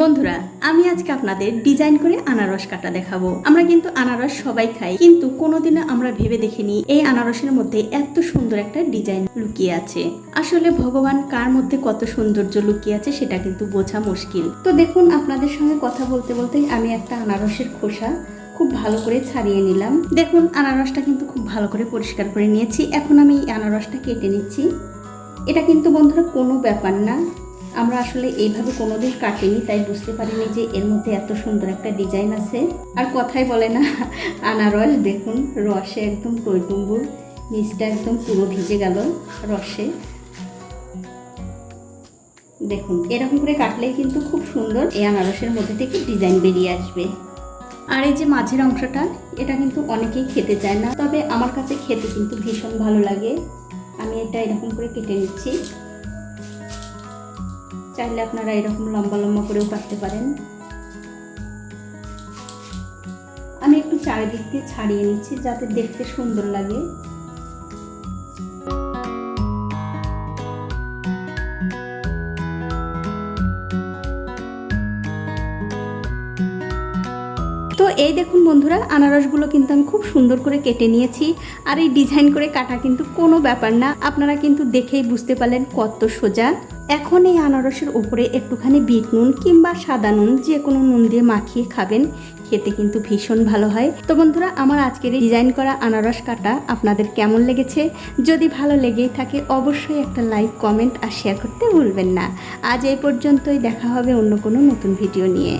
বন্ধুরা, আমি আজকে আপনাদের ডিজাইন করে আনারস কাটা দেখাবো। আমরা কিন্তু আনারস সবাই খাই, কিন্তু কোনোদিনও আমরা ভেবে দেখিনি এই আনারসের মধ্যে এত সুন্দর একটা ডিজাইন লুকিয়ে আছে। আসলে ভগবান কার মধ্যে কত সৌন্দর্য লুকিয়ে আছে সেটা কিন্তু বোঝা মুশকিল। তো দেখুন, আপনাদের সঙ্গে কথা বলতে বলতেই আমি একটা আনারসের খোসা খুব ভালো করে ছাড়িয়ে নিলাম। দেখুন, আনারসটা কিন্তু খুব ভালো করে পরিষ্কার করে নিয়েছি। এখন আমি এই আনারসটা কেটে নিচ্ছি। এটা কিন্তু বন্ধুরা কোনো ব্যাপার না। আমরা আসলে এইভাবে কোনোদিন কাটিনি, তাই বুঝতে পারিনি যে এর মধ্যে এত সুন্দর একটা ডিজাইন আছে। আর কথাই বলে না, আনারস দেখুন, রসে একদম টইটুম্বুর নিচটা একদম পুরো ভিজে গেল রসে। দেখুন, এরকম করে কাটলেই কিন্তু খুব সুন্দর এই আনারসের মধ্যে থেকে ডিজাইন বেরিয়ে আসবে। আর এই যে মাঝের অংশটা, এটা কিন্তু অনেকেই খেতে চায় না, তবে আমার কাছে খেতে কিন্তু ভীষণ ভালো লাগে। আমি এটা এরকম করে কেটে নিচ্ছি। চাইলে আপনারা এরকম লম্বা লম্বা করেও কাটতে পারেন। আমি একটু চারিদিক দিয়ে ছাড়িয়ে নিচ্ছি যাতে দেখতে সুন্দর লাগে। এই দেখুন বন্ধুরা, আনারসগুলো কিন্তু আমি খুব সুন্দর করে কেটে নিয়েছি আর এই ডিজাইন করে কাটা কিন্তু কোনো ব্যাপার না। আপনারা কিন্তু দেখেই বুঝতে পারলেন কত সোজা। এখন এই আনারসের উপরে একটুখানি বিট নুন কিংবা সাদা নুন যে কোনো নুন দিয়ে মাখিয়ে খাবেন, খেতে কিন্তু ভীষণ ভালো হয়। তো বন্ধুরা, আমার আজকের ডিজাইন করা আনারস কাটা আপনাদের কেমন লেগেছে? যদি ভালো লেগেই থাকে, অবশ্যই একটা লাইক, কমেন্ট আর শেয়ার করতে ভুলবেন না। আজ এই পর্যন্তই, দেখা হবে অন্য কোনো নতুন ভিডিও নিয়ে।